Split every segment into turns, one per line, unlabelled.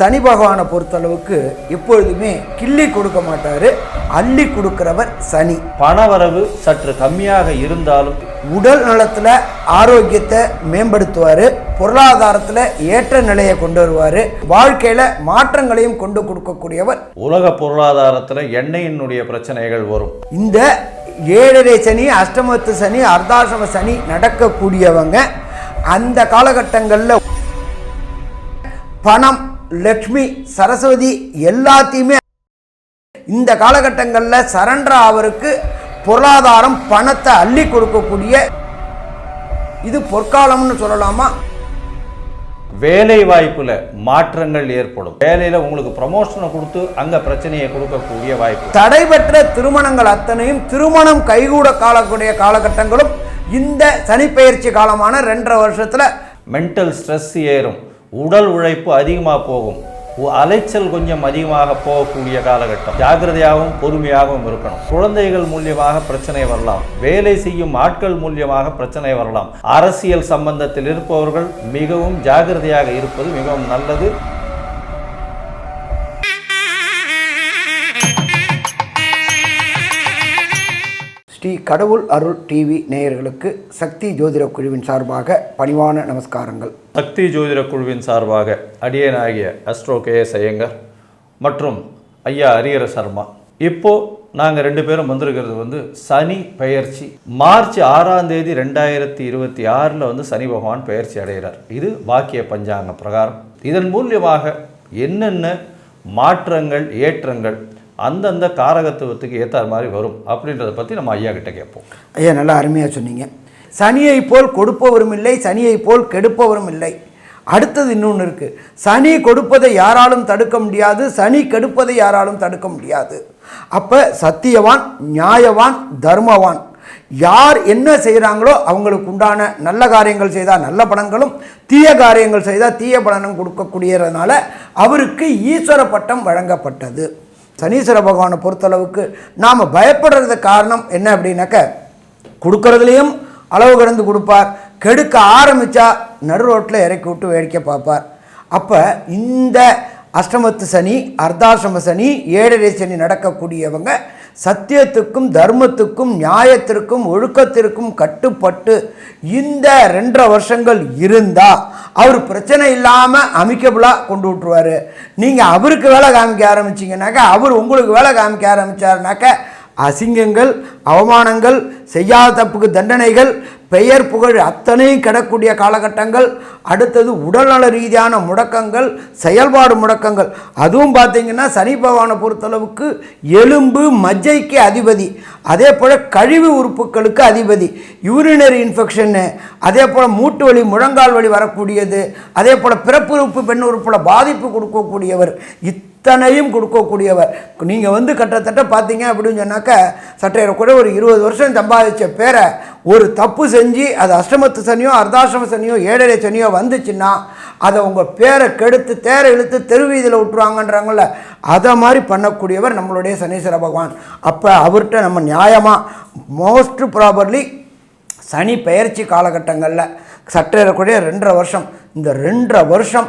சனி பகவானை பொறுத்தளவுக்கு எப்பொழுதுமே கிள்ளி கொடுக்க மாட்டார் அள்ளி கொடுக்கிறவர் சனி.
பணவரவு சற்று கம்மியாக இருந்தாலும்
உடல் நலத்தில் ஆரோக்கியத்தை மேம்படுத்துவார் பொருளாதாரத்தில் ஏற்ற நிலையை கொண்டு வருவார் வாழ்க்கையில் மாற்றங்களையும் கொண்டு கொடுக்கக்கூடியவர்.
உலக பொருளாதாரத்தில் எண்ணெயினுடைய பிரச்சனைகள் வரும்.
இந்த ஏழரை சனி அஷ்டமத்து சனி அர்த்தாசிரம சனி நடக்கக்கூடியவங்க அந்த காலகட்டங்களில் பணம் லக்ஷ்மி சரஸ்வதி எல்லாத்தையுமே இந்த காலகட்டங்களில் சரண்டர் அவருக்கு பொருளாதாரம் பணத்தை அள்ளி கொடுக்கக்கூடிய இது பொற்காலம்னு சொல்லலாமா?
வேலை வாய்ப்புல மாற்றங்கள் ஏற்படும். வேலையில உங்களுக்கு ப்ரமோஷனை கொடுத்து அங்க பிரச்சனையை கொடுக்கக்கூடிய வாய்ப்பு.
தடைபெற்ற திருமணங்கள் அத்தனையும் திருமணம் கைகூட காலக்கூடிய காலகட்டங்களும் இந்த சனிப்பெயர்ச்சி காலமான ரெண்டரை வருஷத்துல
மென்டல் ஸ்ட்ரெஸ் ஏறும். உடல் உழைப்பு அதிகமாக போகும். அலைச்சல் கொஞ்சம் அதிகமாக போகக்கூடிய காலகட்டம். ஜாக்கிரதையாகவும் பொறுமையாகவும் இருக்கணும். குழந்தைகள் மூலியமாக பிரச்சனை வரலாம். வேலை செய்யும் ஆட்கள் மூலியமாக பிரச்சனை வரலாம். அரசியல் சம்பந்தத்தில் இருப்பவர்கள் மிகவும் ஜாக்கிரதையாக இருப்பது மிகவும் நல்லது.
ஸ்ரீ கடவுள் அருள் டிவி நேயர்களுக்கு சக்தி ஜோதிட குழுவின் சார்பாக பணிவான நமஸ்காரங்கள்.
சக்தி ஜோதிட குழுவின் சார்பாக அடியனாகிய அஸ்ட்ரோ கே எஸ் ஐயங்கர் மற்றும் ஐயா ஹரிஹர சர்மா. இப்போ நாங்கள் ரெண்டு பேரும் வந்திருக்கிறது வந்து சனி பெயர்ச்சி. மார்ச் ஆறாம் தேதி ரெண்டாயிரத்தி இருபத்தி ஆறில் வந்து சனி பகவான் பெயர்ச்சி அடைகிறார். இது வாக்கிய பஞ்சாங்க பிரகாரம். இதன் மூலியமாக என்னென்ன மாற்றங்கள் ஏற்றங்கள் அந்தந்த காரகத்துவத்துக்கு ஏற்ற மாதிரி வரும் அப்படின்றத பற்றி நம்ம ஐயா கிட்ட கேட்போம்.
ஐயா நல்லா அருமையாக சொன்னீங்க. சனியை போல் கொடுப்பவரும் இல்லை சனியை போல் கெடுப்பவரும் இல்லை. அடுத்தது இன்னொன்று இருக்குது சனி கொடுப்பதை யாராலும் தடுக்க முடியாது சனி கெடுப்பதை யாராலும் தடுக்க முடியாது. அப்போ சத்தியவான் நியாயவான் தர்மவான். யார் என்ன செய்கிறாங்களோ அவங்களுக்கு உண்டான நல்ல காரியங்கள் செய்தால் நல்ல பலன்களும் தீய காரியங்கள் செய்தால் தீய பலனும் கொடுக்கக்கூடியதுனால அவருக்கு ஈஸ்வர பட்டம் வழங்கப்பட்டது. சனீஸ்வர பகவானை பொறுத்தளவுக்கு நாம் பயப்படுறது காரணம் என்ன அப்படின்னாக்க கொடுக்கறதுலேயும் அளவு கடந்து கொடுப்பார். கெடுக்க ஆரம்பித்தா நடு ரோட்டில் இறக்கி விட்டு வேடிக்கை பார்ப்பார். அப்போ இந்த அஷ்டமத்து சனி அர்த்தாசிரம சனி ஏழரை சனி நடக்கக்கூடியவங்க சத்தியத்துக்கும் தர்மத்துக்கும் நியாயத்திற்கும் ஒழுக்கத்திற்கும் கட்டுப்பட்டு இந்த ரெண்டரை வருஷங்கள் இருந்தால் அவர் பிரச்சனை இல்லாமல் அமிக்கபுளாக கொண்டு விட்ருவார் நீங்கள் அவருக்கு வேலை காமிக்க ஆரம்பிச்சிங்கனாக்கா அவர் உங்களுக்கு வேலை காமிக்க ஆரம்பித்தாருனாக்கா அசிங்கங்கள் அவமானங்கள் செய்யாத தப்புக்கு தண்டனைகள் பெயர் புகழ் அத்தனையும் கிடக்கூடிய காலகட்டங்கள் அடுத்தது உடல்நல ரீதியான முடக்கங்கள் செயல்பாடு முடக்கங்கள். அதுவும் பார்த்திங்கன்னா சனி பகவானை பொறுத்தளவுக்கு எலும்பு மஜ்ஜைக்கு அதிபதி. அதே போல் கழிவு உறுப்புகளுக்கு அதிபதி. யூரினரி இன்ஃபெக்ஷன்னு அதே போல் மூட்டு வலி முழங்கால் வலி வரக்கூடியது. அதே போல் பிறப்பு உறுப்பு பெண் உறுப்பில் பாதிப்பு கொடுக்கக்கூடியவர். இத்தனையும் கொடுக்கக்கூடியவர். நீங்கள் வந்து கிட்டத்தட்ட பார்த்தீங்க அப்படின்னு சொன்னாக்க சட்டையில் கூட ஒரு இருபது வருஷம் சம்பாதிச்ச பேரை ஒரு தப்பு செஞ்சு அது அஷ்டமத்து சனியோ அர்த்தாஷ்டம சனியோ ஏழரை சனியோ வந்துச்சுன்னா அதை உங்கள் பேரை கெடுத்து தேரை இழுத்து தெருவீதியில் விட்டுருவாங்கன்றாங்கள அதை மாதிரி பண்ணக்கூடியவர் நம்மளுடைய சனீஸ்வர பகவான். அப்போ அவர்கிட்ட நம்ம நியாயமாக மோஸ்ட் ப்ராபர்லி சனி பெயர்ச்சி காலகட்டங்களில் சற்றேறக்கூடிய ரெண்டரை வருஷம். இந்த ரெண்டரை வருஷம்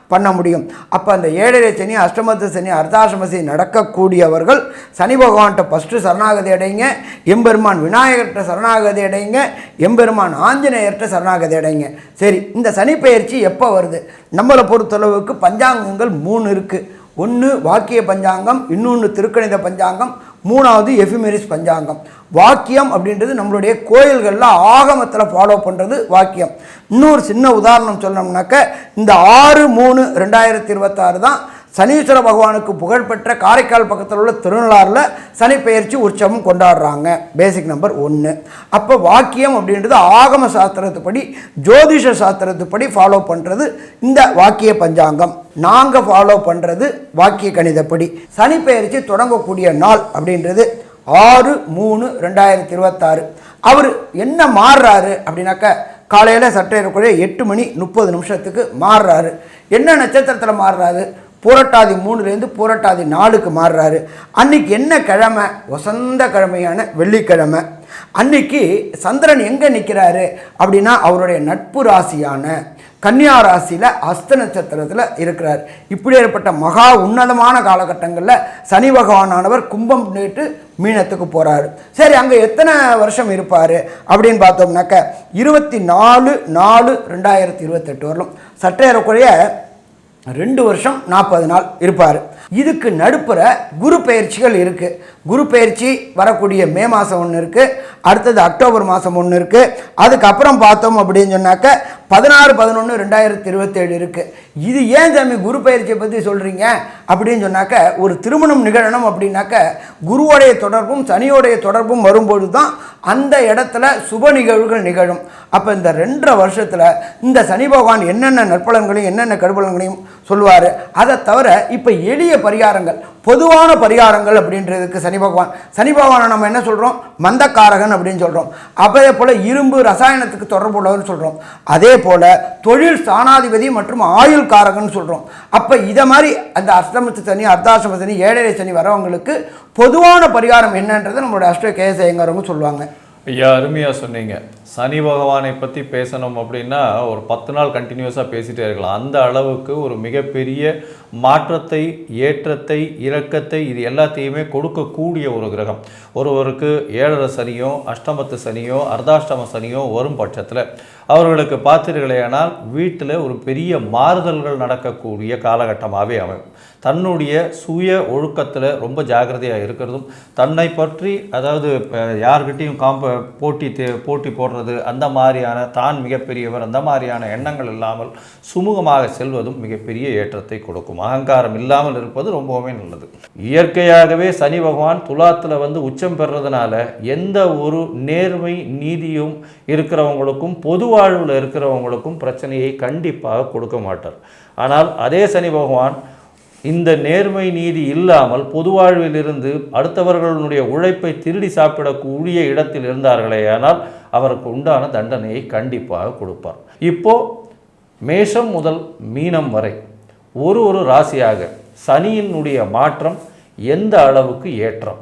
பண்ண முடியும். அப்போ அந்த ஏழரை சனி அஷ்டமத்து சனி அர்த்தாசிரம சனி நடக்கக்கூடியவர்கள் சனி பகவான்கிட்ட ஃபஸ்ட்டு சரணாகதி அடைங்க. எம்பெருமான் விநாயகர்கிட்ட சரணாகதி அடைங்க. எம்பெருமான் ஆஞ்சநேயர்கிட்ட சரணாகதி அடைங்க. சரி இந்த சனி பயிற்சி எப்போ வருது? நம்மளை பொறுத்தளவுக்கு பஞ்சாங்கங்கள் மூணு இருக்குது ஒன்று வாக்கிய பஞ்சாங்கம் இன்னொன்று திருக்கணித பஞ்சாங்கம் மூணாவது எஃபிமெரிஸ் பஞ்சாங்கம். வாக்கியம் அப்படின்றது நம்மளுடைய கோயில்களில் ஆகமத்தில் ஃபாலோ பண்ணுறது வாக்கியம். இன்னொரு சின்ன உதாரணம் சொல்லணும்னாக்க இந்த ஆறு மூணு ரெண்டாயிரத்தி இருபத்தாறு தான் சனீஸ்வர பகவானுக்கு புகழ்பெற்ற காரைக்கால் பக்கத்தில் உள்ள திருநள்ளாறில் சனி பெயர்ச்சி உற்சவம் கொண்டாடுறாங்க. பேசிக் நம்பர் ஒன்று அப்போ வாக்கியம் அப்படின்றது ஆகம சாஸ்திரத்துப்படி ஜோதிஷ சாஸ்திரத்துப்படி ஃபாலோ பண்ணுறது இந்த வாக்கிய பஞ்சாங்கம். நாங்கள் ஃபாலோ பண்ணுறது வாக்கிய கணிதப்படி. சனி பெயர்ச்சி தொடங்கக்கூடிய நாள் அப்படின்றது ஆறு மூணு ரெண்டாயிரத்தி இருபத்தாறு. அவர் என்ன மாறுறாரு அப்படின்னாக்க காலையில் சற்றேறக்குறைய எட்டு மணி முப்பது நிமிஷத்துக்கு மாறுறாரு. என்ன நட்சத்திரத்தில் மாறுறாரு? பூரட்டாதி மூணுலேருந்து பூரட்டாதி நாலுக்கு மாறுறாரு. அன்றைக்கி என்ன கிழமை? வசந்த கிழமையான வெள்ளிக்கிழமை. அன்னைக்கு சந்திரன் எங்கே நிற்கிறாரு அப்படின்னா அவருடைய நட்பு ராசியான கன்னியா ராசியில் அஸ்த நட்சத்திரத்தில் இருக்கிறார். இப்படி ஏற்பட்ட மகா உன்னதமான காலகட்டங்களில் சனி பகவானானவர் கும்பம் நேற்று மீனத்துக்கு போகிறாரு சரி அங்கே எத்தனை வருஷம் இருப்பார் அப்படின்னு பார்த்தோம்னாக்க இருபத்தி நாலு நாலு ரெண்டாயிரத்தி இருபத்தெட்டு வரலும் சட்டையறக்குறைய ரெண்டு வருஷம் நாற்பது நாள் இருப்பார். இதுக்கு நடுப்புற குரு பயிற்சிகள் இருக்குது குரு பயிற்சி வரக்கூடிய மே மாதம் ஒன்று இருக்குது அடுத்தது அக்டோபர் மாதம் ஒன்று இருக்குது அதுக்கப்புறம் பார்த்தோம் அப்படின்னு சொன்னாக்க பதினாறு பதினொன்று ரெண்டாயிரத்தி இருபத்தேழு இருக்குது இது ஏன் சாமி குரு பயிற்சியை பற்றி சொல்கிறீங்க அப்படின்னு சொன்னாக்க ஒரு திருமணம் நிகழணும் அப்படின்னாக்க குருவோடைய தொடர்பும் சனியோடைய தொடர்பும் வரும்பொழுது தான் அந்த இடத்துல சுப நிகழ்வுகள் நிகழும். அப்போ இந்த ரெண்டரை வருஷத்தில் இந்த சனி பகவான் என்னென்ன நற்பலன்களையும் என்னென்ன கடுபலன்களையும் சொல்லுவார்? அதை தவிர இப்போ எளிய பரிகாரங்கள் பொதுவான பரிகாரங்கள் அப்படின்றதுக்கு சனி பகவான் சனி பகவானை நம்ம என்ன சொல்கிறோம் மந்தக்காரகன் அப்படின்னு சொல்கிறோம் அதே போல் இரும்பு ரசாயனத்துக்கு தொடர்பு உள்ளவர்னு சொல்கிறோம் அதே போல் தொழில் ஸ்தானாதிபதி மற்றும் ஆயுள் காரகன் சொல்கிறோம் அப்போ இதை மாதிரி அந்த அஷ்டமத்து சனி அர்த்தாசிரம சனி ஏழரை சனி வரவங்களுக்கு பொதுவான பரிகாரம் என்னன்றதை நம்மளோட அஷ்ட கேஎஸ் சொல்லுவாங்க.
ஐயா அருமையாக சொன்னீங்க. சனி பகவானை பற்றி பேசணும் அப்படின்னா ஒரு பத்து நாள் கண்டினியூஸாக பேசிட்டே இருக்கலாம். அந்த அளவுக்கு ஒரு மிகப்பெரிய மாற்றத்தை ஏற்றத்தை இரக்கத்தை இது எல்லாத்தையுமே கொடுக்கக்கூடிய ஒரு கிரகம். ஒருவருக்கு ஏழரை சனியோ அஷ்டமத்து சனியோ அர்த்தாஷ்டம சனியோ வரும் பட்சத்தில் அவர்களுக்கு பார்த்தீர்களேனால் வீட்டில் ஒரு பெரிய மாறுதல்கள் நடக்கக்கூடிய காலகட்டமாகவே அமையும். தன்னுடைய சுய ஒழுக்கத்தில் ரொம்ப ஜாக்கிரதையாக இருக்கிறதும் தன்னை பற்றி அதாவது யார்கிட்டையும் காம்ப போட்டி தே- போட்டி போடுறது அந்த மாதிரியான தான் மிகப்பெரியவர் அந்த மாதிரியான எண்ணங்கள் இல்லாமல் சுமூகமாக செல்வதும் மிகப்பெரிய ஏற்றத்தை கொடுக்கும் அகங்காரம் இல்லாமல் இருப்பது ரொம்பவுமே நல்லது. இயற்கையாகவே சனி பகவான் துலாத்தில் வந்து உச்சம் பெறுறதுனால எந்த ஒரு நேர்மை நீதியும் இருக்கிறவங்களுக்கும் பொது வாழ்வில் இருக்கிறவங்களுக்கும் பிரச்சனையை கண்டிப்பாக கொடுக்க மாட்டார். ஆனால் அதே சனி பகவான் இந்த நேர்மை நீதி இல்லாமல் பொது வாழ்விலிருந்து அடுத்தவர்களுடைய உழைப்பை திருடி சாப்பிடக்கூடிய இடத்தில் இருந்தார்களே ஆனால் அவருக்கு உண்டான தண்டனையை கண்டிப்பாக கொடுப்பார். இப்போ மேஷம் முதல் மீனம் வரை ஒரு ஒரு ராசியாக சனியினுடைய மாற்றம் எந்த அளவுக்கு ஏற்றம்?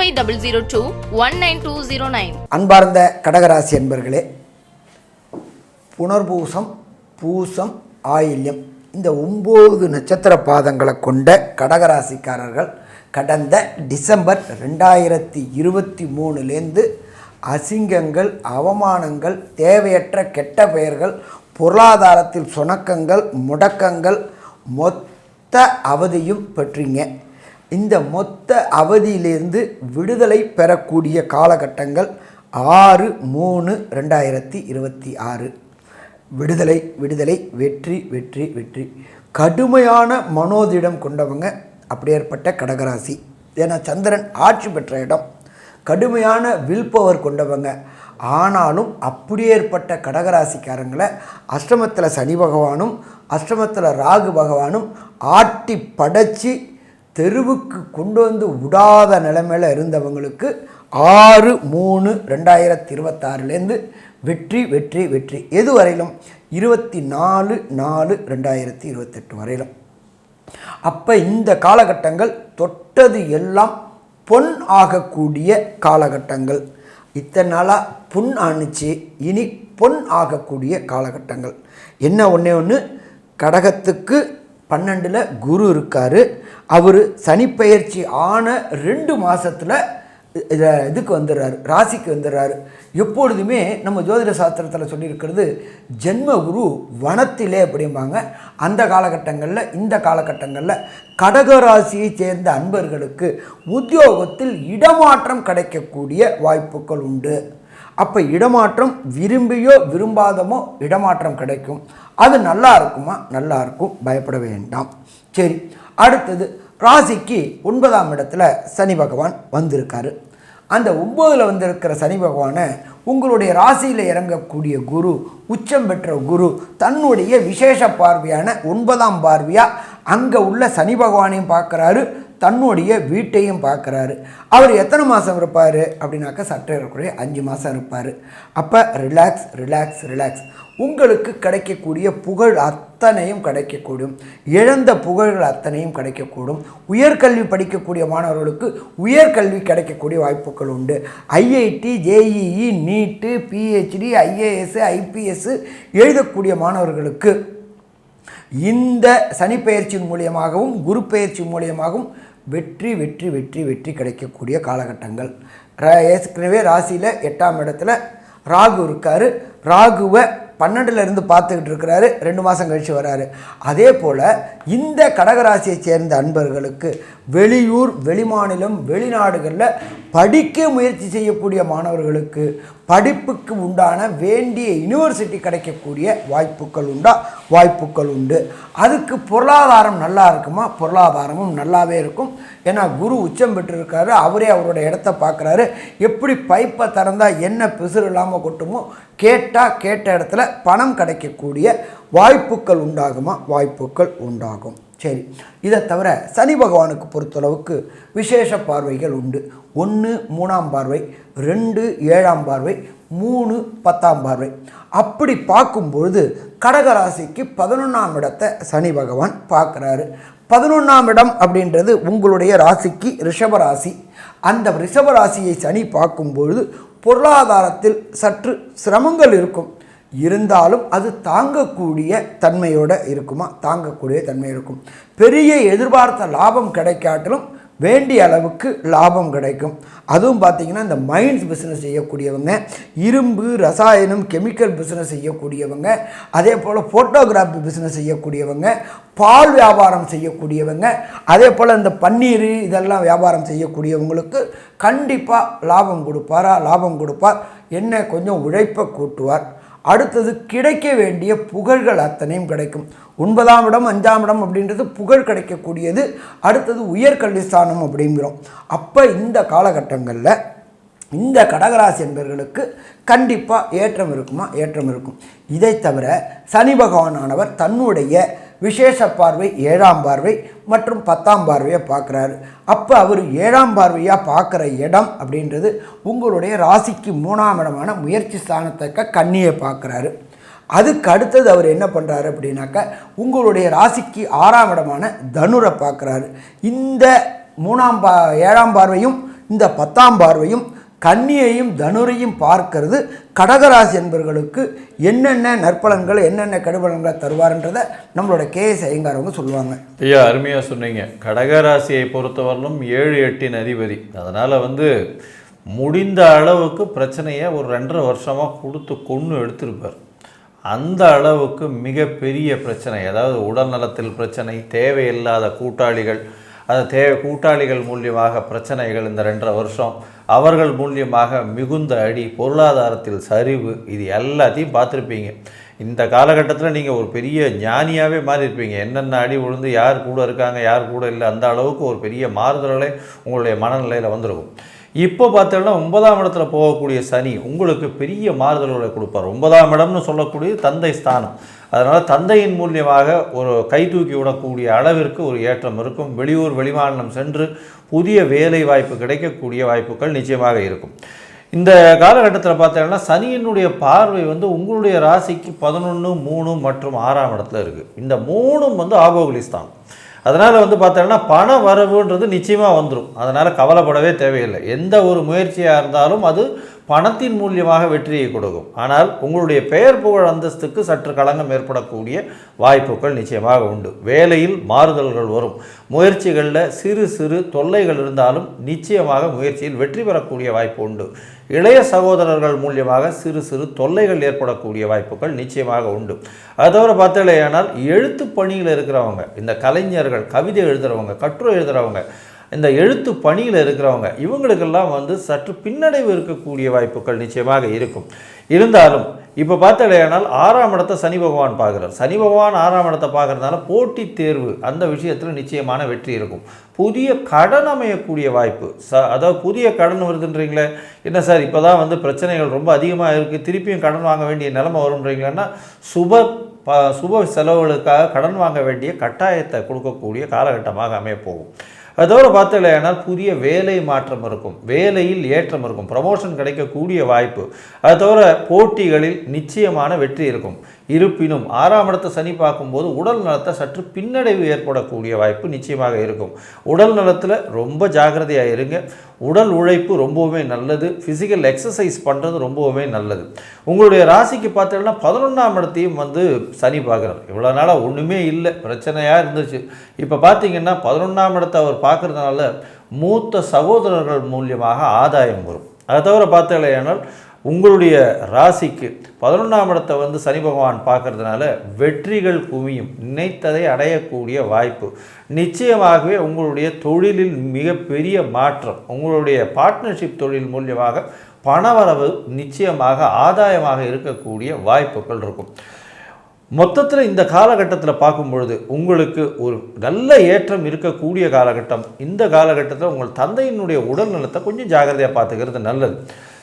five double zero two one nine two zero nine.
அன்பார்ந்த கடகராசி அன்பர்களே புனர்பூசம் பூசம் ஆயில்யம் இந்த ஒம்பது நட்சத்திர பாதங்களை கொண்ட கடகராசிக்காரர்கள் கடந்த டிசம்பர் ரெண்டாயிரத்தி இருபத்தி மூணுலேருந்து அசிங்கங்கள் அவமானங்கள் தேவையற்ற கெட்ட பெயர்கள் பொருளாதாரத்தில் சுணக்கங்கள் முடக்கங்கள் மொத்த அவதியும் பெற்றீங்க. இந்த மொத்த அவதியிலிருந்து விடுதலை பெறக்கூடிய காலகட்டங்கள் ஆறு மூணு ரெண்டாயிரத்தி இருபத்தி ஆறு. விடுதலை விடுதலை வெற்றி வெற்றி வெற்றி. கடுமையான மனோதிடம் கொண்டவங்க அப்படியேற்பட்ட கடகராசி. ஏன்னா சந்திரன் ஆட்சி பெற்ற இடம். கடுமையான வில் பவர் கொண்டவங்க. ஆனாலும் அப்படியேற்பட்ட கடகராசிக்காரங்களை அஷ்டமத்தில் சனி பகவானும் அஷ்டமத்தில் ராகு பகவானும் ஆட்டி படைச்சி தெருவுக்கு கொண்டு வந்து விடாத நிலைமையில் இருந்தவங்களுக்கு ஆறு மூணு ரெண்டாயிரத்தி இருபத்தாறுலேருந்து வெற்றி வெற்றி வெற்றி. எது வரையிலும்? இருபத்தி நாலு நாலு ரெண்டாயிரத்தி இருபத்தெட்டு வரையிலும். அப்போ இந்த காலகட்டங்கள் தொட்டது எல்லாம் பொன் ஆகக்கூடிய காலகட்டங்கள். இத்தனை நாளாக புண் ஆணுச்சு இனி பொன் ஆகக்கூடிய காலகட்டங்கள். என்ன ஒன்றே ஒன்று கடகத்துக்கு பன்னெண்டில் குரு இருக்கார். அவர் சனிப்பெயர்ச்சி ஆன ரெண்டு மாதத்தில் இதுக்கு வந்துடுறாரு ராசிக்கு வந்துடுறாரு எப்பொழுதுமே நம்ம ஜோதிட சாஸ்திரத்தில் சொல்லியிருக்கிறது ஜென்ம குரு வனத்திலே அப்படிம்பாங்க. அந்த காலகட்டங்களில் இந்த காலகட்டங்களில் கடக ராசியை சேர்ந்த அன்பர்களுக்கு உத்தியோகத்தில் இடமாற்றம் கிடைக்கக்கூடிய வாய்ப்புகள் உண்டு. அப்போ இடமாற்றம் விரும்பியோ விரும்பாதமோ இடமாற்றம் கிடைக்கும். அது நல்லா இருக்குமா? நல்லா இருக்கும். பயப்பட வேண்டாம். சரி அடுத்தது ராசிக்கு ஒன்பதாம் இடத்துல சனி பகவான் வந்திருக்காரு. அந்த ஒம்போதில் வந்திருக்கிற சனி பகவானை உங்களுடைய ராசியில் இறங்கக்கூடிய குரு உச்சம் பெற்ற குரு தன்னுடைய விசேஷ பார்வையான ஒன்பதாம் பார்வையாக அங்கே உள்ள சனி பகவானையும் பார்க்குறாரு. தன்னுடைய வீட்டையும் பார்க்குறாரு. அவர் எத்தனை மாதம் இருப்பார்? அப்படின்னாக்கா சட்டை இருக்கக்கூடிய அஞ்சு மாதம் இருப்பார். அப்போ ரிலாக்ஸ் ரிலாக்ஸ் ரிலாக்ஸ் உங்களுக்கு கிடைக்கக்கூடிய புகழ் அத்தனையும் கிடைக்கக்கூடும். இழந்த புகழ்கள் அத்தனையும் கிடைக்கக்கூடும். உயர்கல்வி படிக்கக்கூடிய மாணவர்களுக்கு உயர்கல்வி கிடைக்கக்கூடிய வாய்ப்புகள் உண்டு. IIT JEE NEET PhD IAS IPS எழுதக்கூடிய மாணவர்களுக்கு இந்த சனி பெயர்ச்சியின் மூலியமாகவும் குரு பெயர்ச்சி மூலியமாகவும் வெற்றி வெற்றி வெற்றி வெற்றி கிடைக்கக்கூடிய காலகட்டங்கள். ர- ஏற்கனவே ராசியில் எட்டாம் இடத்துல ராகு இருக்கார். ராகுவை பன்னெண்டுலேருந்து பார்த்துக்கிட்டு இருக்கிறாரு. ரெண்டு மாதம் கழித்து வராரு. அதே போல் இந்த கடகராசியை சேர்ந்த அன்பர்களுக்கு வெளியூர் வெளிமாநிலம் வெளிநாடுகளில் படிக்க முயற்சி செய்யக்கூடிய மாணவர்களுக்கு படிப்புக்கு உண்டான வேண்டிய யுனிவர்சிட்டி கிடைக்கக்கூடிய வாய்ப்புகள் உண்டா? வாய்ப்புகள் உண்டு. அதுக்கு பொருளாதாரம் நல்லா இருக்குமா? பொருளாதாரமும் நல்லாவே இருக்கும். ஏன்னா குரு உச்சம் பெற்றிருக்காரு. அவரே அவரோட இடத்த பார்க்குறாரு. எப்படி பைப்பை திறந்தால் என்ன பிசுறு இல்லாமல் கொட்டுமோ கேட்டால் கேட்ட இடத்துல பணம் கிடைக்கக்கூடிய வாய்ப்புகள் உண்டாகுமா? வாய்ப்புகள் உண்டாகும். சரி இதை தவிர சனி பகவானுக்கு பொறுத்தளவுக்கு விசேஷ பார்வைகள் உண்டு. ஒன்று மூணாம் பார்வை ரெண்டு ஏழாம் பார்வை மூணு பத்தாம் பார்வை. அப்படி பார்க்கும்பொழுது கடகராசிக்கு பதினொன்றாம் இடத்தை சனி பகவான் பார்க்குறாரு. பதினொன்றாம் இடம் அப்படின்றது உங்களுடைய ராசிக்கு ரிஷபராசி அந்த ரிஷபராசியை சனி பார்க்கும்பொழுது பொருளாதாரத்தில் சற்று சிரமங்கள் இருக்கும். இருந்தாலும் அது தாங்கக்கூடிய தன்மையோடு இருக்குமா? தாங்கக்கூடிய தன்மை இருக்கும். பெரிய எதிர்பார்த்த லாபம் கிடைக்காட்டிலும் வேண்டிய அளவுக்கு லாபம் கிடைக்கும். அதுவும் பார்த்தீங்கன்னா இந்த மைன்ஸ் பிஸ்னஸ் செய்யக்கூடியவங்க இரும்பு ரசாயனம் கெமிக்கல் பிஸ்னஸ் செய்யக்கூடியவங்க அதே போல் ஃபோட்டோகிராஃபி பிஸ்னஸ் செய்யக்கூடியவங்க பால் வியாபாரம் செய்யக்கூடியவங்க அதே போல் இந்த பன்னீர் இதெல்லாம் வியாபாரம் செய்யக்கூடியவங்களுக்கு கண்டிப்பாக லாபம் கொடுப்பாரா? லாபம் கொடுப்பார். என்ன? கொஞ்சம் உழைப்பை கூட்டுவார். அடுத்தது கிடைக்க வேண்டிய புகழ்கள் அத்தனையும் கிடைக்கும். ஒன்பதாம் இடம் அஞ்சாம் இடம் அப்படின்றது புகழ் கிடைக்கக்கூடியது. அடுத்தது உயர்கல்வி ஸ்தானம் அப்படிங்கிறோம். அப்போ இந்த காலகட்டங்களில் இந்த கடகராசி என்பவர்களுக்கு கண்டிப்பாக ஏற்றம் இருக்குமா? ஏற்றம் இருக்கும். இதை தவிர சனி பகவானானவர் தன்னுடைய விசேஷ பார்வை ஏழாம் பார்வை மற்றும் பத்தாம் பார்வையை பார்க்குறாரு. அப்போ அவர் ஏழாம் பார்வையாக பார்க்குற இடம் அப்படின்றது உங்களுடைய ராசிக்கு மூணாம் இடமான முயற்சி ஸ்தானத்தக்க கண்ணியை பார்க்குறாரு. அதுக்கு அடுத்தது அவர் என்ன பண்ணுறாரு அப்படின்னாக்கா உங்களுடைய ராசிக்கு ஆறாம் இடமான தனுரை பார்க்குறாரு. இந்த மூணாம் பா ஏழாம் பார்வையும் இந்த பத்தாம் பார்வையும் கன்னியையும் தனுரையும் பார்க்கறது கடகராசி என்பவர்களுக்கு என்னென்ன நற்பலன்கள் என்னென்ன கெடுபலன்களை தருவார்ன்றதை நம்மளோட கேஎஸ் ஐயங்காரவங்க சொல்லுவாங்க.
ஐயா அருமையாக சொன்னீங்க. கடகராசியை பொறுத்தவரையிலும் ஏழு எட்டின் அதிபதி. அதனால் வந்து முடிந்த அளவுக்கு பிரச்சனையை ஒரு ரெண்டரை வருஷமாக கொடுத்து கொன்று எடுத்திருப்பார். அந்த அளவுக்கு மிகப்பெரிய பிரச்சனை அதாவது உடல் நலத்தில் பிரச்சனை தேவையில்லாத கூட்டாளிகள் அது தேவை கூட்டாளிகள் மூலியமாக பிரச்சனைகள் இந்த ரெண்டரை வருஷம் அவர்கள் மூலியமாக மிகுந்த அடி பொருளாதாரத்தில் சரிவு இது எல்லாத்தையும் பார்த்துருப்பீங்க. இந்த காலகட்டத்தில் நீங்கள் ஒரு பெரிய ஞானியாகவே மாறியிருப்பீங்க. என்னென்ன அடி விழுந்து யார் கூட இருக்காங்க யார் கூட இல்லை அந்த அளவுக்கு ஒரு பெரிய மாறுதல்களே உங்களுடைய மனநிலையில் வந்திருக்கும். இப்போ பார்த்தோம்னா ஒன்பதாம் இடத்துல போகக்கூடிய சனி உங்களுக்கு பெரிய மாறுதல்களை கொடுப்பார். ஒன்பதாம் இடம்னு சொல்லக்கூடிய தந்தை ஸ்தானம். அதனால் தந்தையின் மூலியமாக ஒரு கை தூக்கி விடக்கூடிய அளவிற்கு ஒரு ஏற்றம் இருக்கும். வெளியூர் வெளிமாநிலம் சென்று புதிய வேலை வாய்ப்பு கிடைக்கக்கூடிய வாய்ப்புகள் நிச்சயமாக இருக்கும். இந்த காலகட்டத்தில் பார்த்தீங்கன்னா சனியினுடைய பார்வை வந்து உங்களுடைய ராசிக்கு பதினொன்று மூணு மற்றும் ஆறாம் இடத்துல இருக்குது இந்த மூணும் வந்து ஆபோகுலிஸ்தான் அதனால் வந்து பார்த்தோன்னா பண வரவுன்றது நிச்சயமாக வந்துடும் அதனால் கவலைப்படவே தேவையில்லை. எந்த ஒரு முயற்சியாக இருந்தாலும் அது பணத்தின் மூலியமாக வெற்றியை கொடுக்கும். ஆனால் உங்களுடைய பெயர் புகழ் அந்தஸ்துக்கு சற்று களங்கம் ஏற்படக்கூடிய வாய்ப்புகள் நிச்சயமாக உண்டு. வேலையில் மாறுதல்கள் வரும். முயற்சிகளில் சிறு சிறு தொல்லைகள் இருந்தாலும் நிச்சயமாக முயற்சியில் வெற்றி பெறக்கூடிய வாய்ப்பு உண்டு. இளைய சகோதரர்கள் மூலியமாக சிறு சிறு தொல்லைகள் ஏற்படக்கூடிய வாய்ப்புகள் நிச்சயமாக உண்டு. அது தவிர பார்த்தலையானால் எழுத்து பணியில் இருக்கிறவங்க இந்த கலைஞர்கள் கவிதை எழுதுகிறவங்க கட்டுரை எழுதுகிறவங்க இந்த எழுத்து பணியில் இருக்கிறவங்க இவங்களுக்கெல்லாம் வந்து சற்று பின்னடைவு இருக்கக்கூடிய வாய்ப்புகள் நிச்சயமாக இருக்கும். இருந்தாலும் இப்போ பார்த்தாலேயானால் ஆறாம் இடத்தை சனி பகவான் பார்க்குறார். சனி பகவான் ஆறாம் இடத்தை பார்க்கறதுனால போட்டித் தேர்வு அந்த விஷயத்தில் நிச்சயமான வெற்றி இருக்கும். புதிய கடன் அமையக்கூடிய வாய்ப்பு. ச அதாவது புதிய கடன் வருதுன்றீங்களே என்ன சார் இப்போ தான் வந்து பிரச்சனைகள் ரொம்ப அதிகமாக இருக்குது திருப்பியும் கடன் வாங்க வேண்டிய நிலைமை வரும்ன்றீங்களேன்னா சுப ப சுப செலவுகளுக்காக கடன் வாங்க வேண்டிய கட்டாயத்தை கொடுக்கக்கூடிய காலகட்டமாக அமையப்போகும் அதோடு பார்த்தலையானால் புதிய வேலை மாற்றம் இருக்கும். வேலையில் ஏற்றம் இருக்கும். ப்ரமோஷன் கிடைக்கக்கூடிய வாய்ப்பு. அது தவிர போட்டிகளில் நிச்சயமான வெற்றி இருக்கும். இருப்பினும் ஆறாம் இடத்தை சனி பார்க்கும்போது உடல் நலத்தை சற்று பின்னடைவு ஏற்படக்கூடிய வாய்ப்பு நிச்சயமாக இருக்கும். உடல் நலத்தில் ரொம்ப ஜாக்கிரதையாக இருங்க. உடல் உழைப்பு ரொம்பவுமே நல்லது. ஃபிசிக்கல் எக்ஸசைஸ் பண்ணுறது ரொம்பவுமே நல்லது. உங்களுடைய ராசிக்கு பார்த்தீங்கன்னா பதினொன்றாம் இடத்தையும் வந்து சனி பார்க்குறாரு. இவ்வளோ நாளாக ஒன்றுமே இல்லை. பிரச்சனையாக இருந்துச்சு. இப்போ பார்த்தீங்கன்னா பதினொன்றாம் இடத்தை அவர் பார்க்குறதுனால மூத்த சகோதரர்கள் மூலியமாக ஆதாயம் வரும். அதை தவிர பார்த்தீங்கன்னா உங்களுடைய ராசிக்கு பதினொன்றாம் இடத்தை வந்து சனி பகவான் பார்க்கறதுனால வெற்றிகள் குவியும். நினைத்ததை அடையக்கூடிய வாய்ப்பு. நிச்சயமாகவே உங்களுடைய தொழிலில் மிகப்பெரிய மாற்றம். உங்களுடைய பார்ட்னர்ஷிப் தொழில் மூலியமாக பணவரவு நிச்சயமாக ஆதாயமாக இருக்கக்கூடிய வாய்ப்புகள் இருக்கும். மொத்தத்தில் இந்த காலகட்டத்தில் பார்க்கும் பொழுது உங்களுக்கு ஒரு நல்ல ஏற்றம் இருக்கக்கூடிய காலகட்டம். இந்த காலகட்டத்தில் உங்கள் தந்தையினுடைய உடல் நலத்தை கொஞ்சம் ஜாகிரதையாக பார்த்துக்கிறது நல்லது.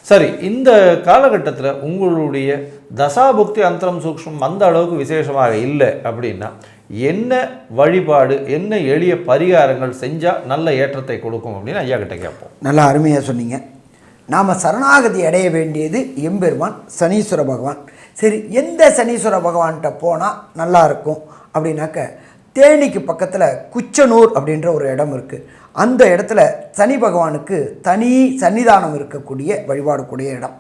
சரி இந்த காலகட்டத்தில் உங்களுடைய தசாபுக்தி அந்தரம் சூக்ஷ்மம் அந்த அளவுக்கு விசேஷமாக இல்லை அப்படின்னா என்ன வழிபாடு என்ன எளிய பரிகாரங்கள் செஞ்சால் நல்ல ஏற்றத்தை கொடுக்கும் அப்படின்னு ஐயா கிட்ட கேட்போம்.
நல்லா அருமையாக சொன்னீங்க. நாம் சரணாகதி அடைய வேண்டியது எம்பெருமான் சனீஸ்வர பகவான். சரி எந்த சனீஸ்வர பகவான்கிட்ட போனால் நல்லா இருக்கும் அப்படின்னாக்க தேனிக்கு பக்கத்தில் குச்சனூர் அப்படின்ற ஒரு இடம் இருக்குது அந்த இடத்துல சனி பகவானுக்கு தனி சன்னிதானம் இருக்கக்கூடிய வழிபாடக்கூடிய இடம்.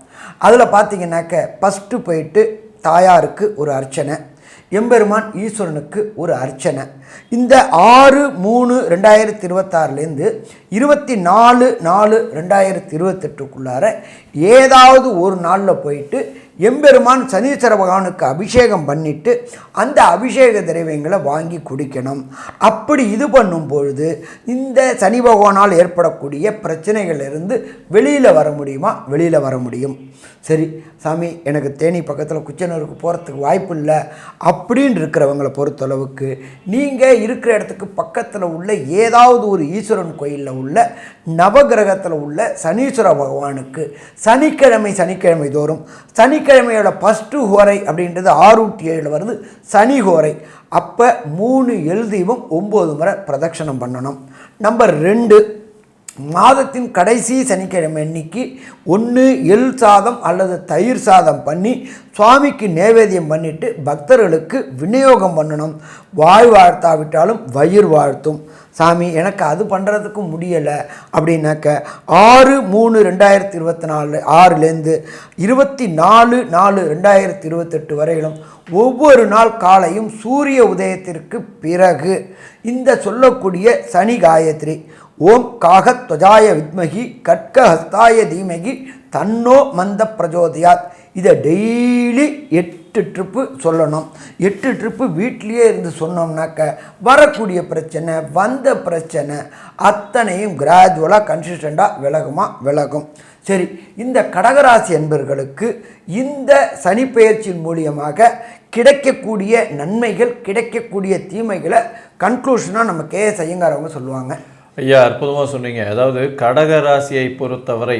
அதில் பார்த்தீங்கன்னாக்க ஃபஸ்ட்டு போயிட்டு தாயாருக்கு ஒரு அர்ச்சனை எம்பெருமான் ஈஸ்வரனுக்கு ஒரு அர்ச்சனை. இந்த ஆறு மூணு ரெண்டாயிரத்தி இருபத்தாறுலேருந்து இருபத்தி நாலு நாலு ரெண்டாயிரத்தி இருபத்தெட்டுக்குள்ளார ஏதாவது ஒரு நாளில் போயிட்டு எம்பெருமான் சனீஸ்வர பகவானுக்கு அபிஷேகம் பண்ணிட்டு அந்த அபிஷேக திரவியங்களை வாங்கி குடிக்கணும். அப்படி இது பண்ணும் பொழுது இந்த சனி பகவானால் ஏற்படக்கூடிய பிரச்சனைகளிலிருந்து வெளியில் வர முடியுமா? வெளியில் வர முடியும். சரி சாமி எனக்கு தேனி பக்கத்தில் குச்சனூருக்கு போகிறதுக்கு வாய்ப்பு இல்லை. அப்படின்னு இருக்கிறவங்களை பொறுத்தளவுக்கு நீங்கள் இருக்கிற இடத்துக்கு பக்கத்தில் உள்ள ஏதாவது ஒரு ஈஸ்வரன் கோயிலில் உள்ள நவகிரகத்தில் உள்ள சனீஸ்வர பகவானுக்கு சனிக்கிழமை சனிக்கிழமை தோறும் சனி சனிக்கிழமையோட ஃபஸ்ட்டு ஹோரை அப்படின்றது ஆறுட்டி ஏழில் வருது. சனி ஹோரை. அப்போ மூணு எழுதியும் ஒம்பது முறை பிரதட்சணம் பண்ணணும். நம்பர் ரெண்டு மாதத்தின் கடைசி சனிக்கிழமை அன்னைக்கு ஒன்று எள் சாதம் அல்லது தயிர் சாதம் பண்ணி சுவாமிக்கு நேவேதியம் பண்ணிட்டு பக்தர்களுக்கு விநியோகம் பண்ணணும். வாய் வாழ்த்தாவிட்டாலும் வயிறு வாழ்த்தும். சாமி எனக்கு அது பண்ணுறதுக்கு முடியலை. அப்படின்னாக்க ஆறு மூணு ரெண்டாயிரத்தி இருபத்தி நாலு ஆறுலேருந்து இருபத்தி நாலு நாலு ரெண்டாயிரத்தி இருபத்தெட்டு வரையிலும் ஒவ்வொரு நாள் காலையும் சூரிய உதயத்திற்கு பிறகு இந்த சொல்லக்கூடிய சனி காயத்ரி. ஓம் காகத்வஜாய வித்மகி கட்க ஹஸ்தாய தீமகி தன்னோ மந்த பிரஜோதயாத். இதை டெய்லி எட்டு ட்ரிப்பு சொல்லணும். எட்டு ட்ரிப்பு வீட்லேயே இருந்து சொன்னோம்னாக்க வரக்கூடிய பிரச்சனை வந்த பிரச்சனை அத்தனையும் கிராஜுவலாக கன்சிஸ்டண்ட்டாக விலகுமா? விலகும். சரி இந்த கடகராசி என்பர்களுக்கு இந்த சனிப்பெயர்ச்சியின் மூலியமாக கிடைக்கக்கூடிய நன்மைகள் கிடைக்கக்கூடிய தீமைகளை கன்க்ளூஷனாக நம்ம கே எஸ் ஐயங்கார் அவங்க சொல்லுவாங்க.
ஐயா அற்புதமாக சொன்னீங்க. அதாவது கடக ராசியை பொறுத்தவரை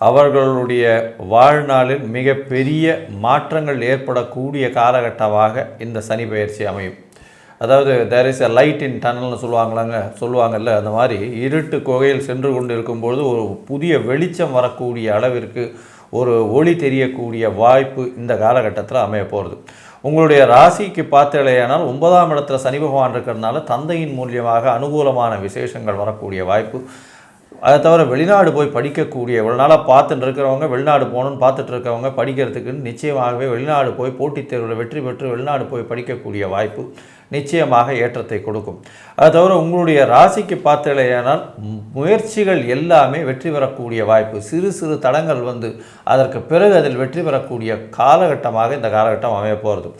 அவர்களுடைய வாழ்நாளில் மிகப்பெரிய மாற்றங்கள் ஏற்படக்கூடிய காலகட்டமாக இந்த சனி பயிற்சி அமையும். அதாவது தேர் இஸ் எ லைட் இன் டனல்னு சொல்லுவாங்களாங்க சொல்லுவாங்கல்ல அந்த மாதிரி இருட்டு குகையில் சென்று கொண்டு இருக்கும்பொழுது ஒரு புதிய வெளிச்சம் வரக்கூடிய அளவிற்கு ஒரு ஒளி தெரியக்கூடிய வாய்ப்பு இந்த காலகட்டத்தில் அமைய போகிறது உங்களுடைய ராசிக்கு பார்த்தலையானால் ஒன்பதாம் இடத்துல சனி பகவான் இருக்கிறதுனால தந்தையின் மூலியமாக அனுகூலமான விசேஷங்கள் வரக்கூடிய வாய்ப்பு. அதை தவிர வெளிநாடு போய் படிக்கக்கூடிய இவ்வளோ நாளாக பார்த்துட்டு இருக்கிறவங்க வெளிநாடு போகணுன்னு பார்த்துட்டு இருக்கவங்க படிக்கிறதுக்குன்னு நிச்சயமாகவே வெளிநாடு போய் போட்டித் தேர்வில் வெற்றி பெற்று வெளிநாடு போய் படிக்கக்கூடிய வாய்ப்பு. நிச்சயமாக ஏற்றத்தை கொடுக்கும். அது தவிர உங்களுடைய ராசிக்கு பார்த்தலையானால் முயற்சிகள் எல்லாமே வெற்றி பெறக்கூடிய வாய்ப்பு சிறு சிறு தடங்கள் வந்து அதற்கு பிறகு அதில் வெற்றி பெறக்கூடிய காலகட்டமாக இந்த காலகட்டம் அமைய போகிறது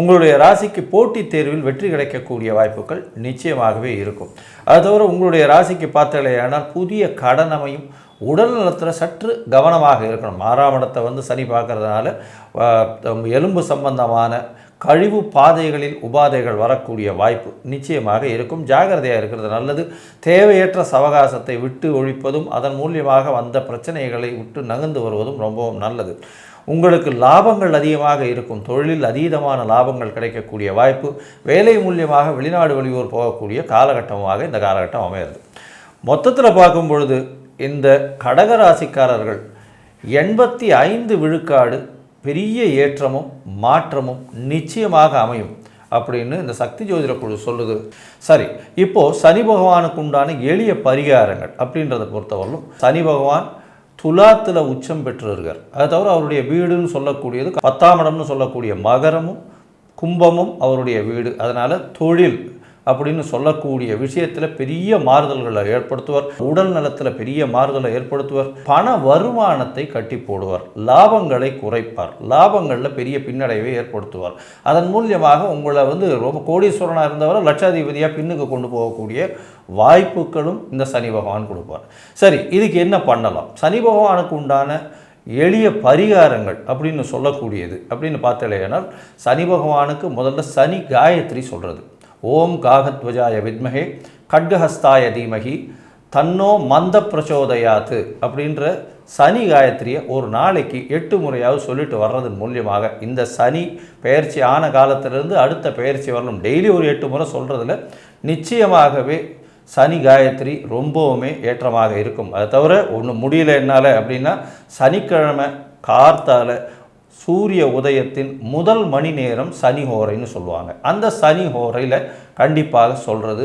உங்களுடைய ராசிக்கு போட்டித் தேர்வில் வெற்றி கிடைக்கக்கூடிய வாய்ப்புகள் நிச்சயமாகவே இருக்கும். அது தவிர உங்களுடைய ராசிக்கு பார்த்தலையானால் புதிய கடனமையும் உடல் நலத்தில் சற்று கவனமாக இருக்கணும். ஆறாம் இடத்தை வந்து சனி பார்க்கறதுனால எலும்பு சம்பந்தமான கழிவு பாதைகளில் உபாதைகள் வரக்கூடிய வாய்ப்பு நிச்சயமாக இருக்கும். ஜாகிரதையாக இருக்கிறது நல்லது. தேவையற்ற சவகாசத்தை விட்டு ஒழிப்பதும் அதன் மூலியமாக வந்த பிரச்சனைகளை விட்டு நகர்ந்து வருவதும் ரொம்பவும் நல்லது. உங்களுக்கு லாபங்கள் அதிகமாக இருக்கும். தொழிலில் அதீதமான லாபங்கள் கிடைக்கக்கூடிய வாய்ப்பு. வேலை மூலியமாக வெளிநாடு வெளியூர் போகக்கூடிய காலகட்டமாக இந்த காலகட்டம் அமையிறது மொத்தத்தில் பார்க்கும் பொழுது இந்த கடகராசிக்காரர்கள் எண்பத்தி ஐந்து விழுக்காடு பெரிய ஏற்றமும் மாற்றமும் நிச்சயமாக அமையும் அப்படின்னு இந்த சக்தி ஜோதிட குழு சொல்லுது. சரி இப்போது சனி பகவானுக்கு உண்டான எளிய பரிகாரங்கள் அப்படின்றத பொறுத்தவரையிலும் சனி பகவான் துலாத்தில் உச்சம் பெற்றிருக்கார். அதை தவிர அவருடைய வீடுன்னு சொல்லக்கூடியது பத்தாம் இடம்னு சொல்லக்கூடிய மகரமும் கும்பமும் அவருடைய வீடு. அதனால் தொழில் அப்படின்னு சொல்லக்கூடிய விஷயத்தில் பெரிய மாறுதல்களை ஏற்படுத்துவார். உடல் நலத்தில் பெரிய மாறுதலை ஏற்படுத்துவார். பண வருமானத்தை கட்டி போடுவார். லாபங்களை குறைப்பார். லாபங்களில் பெரிய பின்னடைவை ஏற்படுத்துவார். அதன் மூலியமாக உங்களை வந்து ரொம்ப கோடீஸ்வரனாக இருந்தவரை லட்சாதிபதியாக பின்னுக்கு கொண்டு போகக்கூடிய வாய்ப்புகளும் இந்த சனி பகவான் கொடுப்பார். சரி இதுக்கு என்ன பண்ணலாம்? சனி பகவானுக்கு உண்டான எளிய பரிகாரங்கள் அப்படின்னு சொல்லக்கூடியது அப்படின்னு பார்த்தலையானால் சனி பகவானுக்கு முதல்ல சனி காயத்ரி சொல்கிறது ஓம் காகத்வஜாய வித்மகே கட்கஹஸ்தாய தீமகி தன்னோ மந்த பிரச்சோதயாத்து அப்படின்ற சனி காயத்ரியை ஒரு நாளைக்கு எட்டு முறையாவது சொல்லிட்டு வர்றதன் மூலியமாக இந்த சனி பெயர்ச்சி ஆன காலத்திலிருந்து அடுத்த பெயர்ச்சி வரணும். டெய்லி ஒரு எட்டு முறை சொல்கிறதுல நிச்சயமாகவே சனி காயத்ரி ரொம்பவுமே ஏற்றமாக இருக்கும். அதை தவிர ஒன்று முடியல என்னால் அப்படின்னா சனிக்கிழமை கார்த்தால சூரிய உதயத்தின் முதல் மணி நேரம் சனி ஹோரைன்னு சொல்லுவாங்க. அந்த சனி ஹோரையில் கண்டிப்பாக சொல்கிறது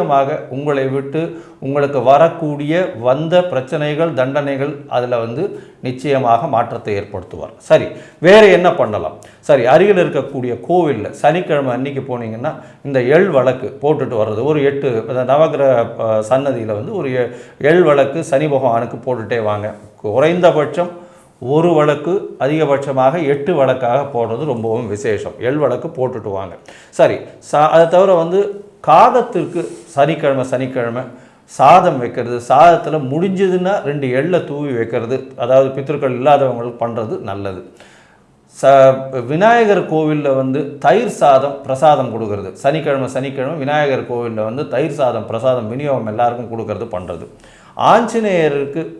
நிச்சயமாக உங்களை விட்டு உங்களுக்கு வரக்கூடிய வந்த பிரச்சனைகள் தண்டனைகள் அதில் வந்து நிச்சயமாக மாற்றத்தை ஏற்படுத்துவார். சரி வேறு என்ன பண்ணலாம்? சரி அருகில் இருக்கக்கூடிய கோவிலில் சனிக்கிழமை அன்னைக்கு போனீங்கன்னா இந்த எள் வழக்கு போட்டுட்டு வர்றது. ஒரு எட்டு நவகிரக சன்னதியில் வந்து ஒரு எ- எள் வழக்கு சனி பகவானுக்கு போட்டுட்டே வாங்க. குறைந்தபட்சம் ஒரு வழக்கு அதிகபட்சமாக எட்டு வழக்காக போடுறது ரொம்பவும் விசேஷம். எள் வழக்கு போட்டுட்டு வாங்க. சரி சா அதை தவிர வந்து காகத்திற்கு சனிக்கிழமை சனிக்கிழமை சாதம் வைக்கிறது. சாதத்தில் முடிஞ்சதுன்னா ரெண்டு எள்ளை தூவி வைக்கிறது. அதாவது பித்திருக்கள் இல்லாதவங்களுக்கு பண்ணுறது நல்லது. ச விநாயகர் கோவிலில் வந்து தயிர் சாதம் பிரசாதம் கொடுக்கறது. சனிக்கிழமை சனிக்கிழமை விநாயகர் கோவிலில் வந்து தயிர் சாதம் பிரசாதம் விநியோகம் எல்லாருக்கும் கொடுக்கறது பண்ணுறது ஆஞ்சநேயருக்கு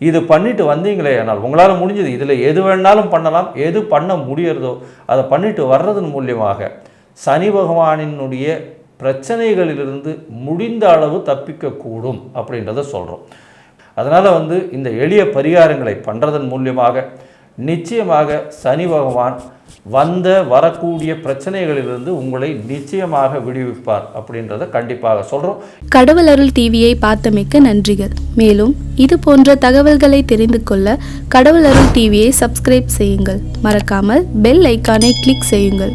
இது பண்ணிட்டு வந்தீங்களே ஆனால் உங்களால் முடிஞ்சது. இதில் எது வேணாலும் பண்ணலாம். எது பண்ண முடியறதோ அதை பண்ணிட்டு வர்றதன் மூலியமாக சனி பகவானினுடைய பிரச்சனைகளிலிருந்து முடிந்த அளவு தப்பிக்கக்கூடும் அப்படின்றத சொல்கிறோம் அதனால் வந்து இந்த எளிய பரிகாரங்களை பண்ணுறதன் மூலியமாக நிச்சயமாக சனி பகவான் வந்த வரக்கூடிய பிரச்சனைகளிலிருந்து உங்களை நிச்சயமாக விடுவிப்பார் அப்படின்றத கண்டிப்பாக சொல்கிறோம்
கடவுள் அருள் டிவியை பார்த்தமைக்க நன்றிகள். மேலும் இது போன்ற தகவல்களை தெரிந்து கொள்ள கடவுள் அருள் டிவியை சப்ஸ்கிரைப் செய்யுங்கள். மறக்காமல் பெல் ஐக்கானை கிளிக் செய்யுங்கள்.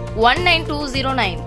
one nine two zero nine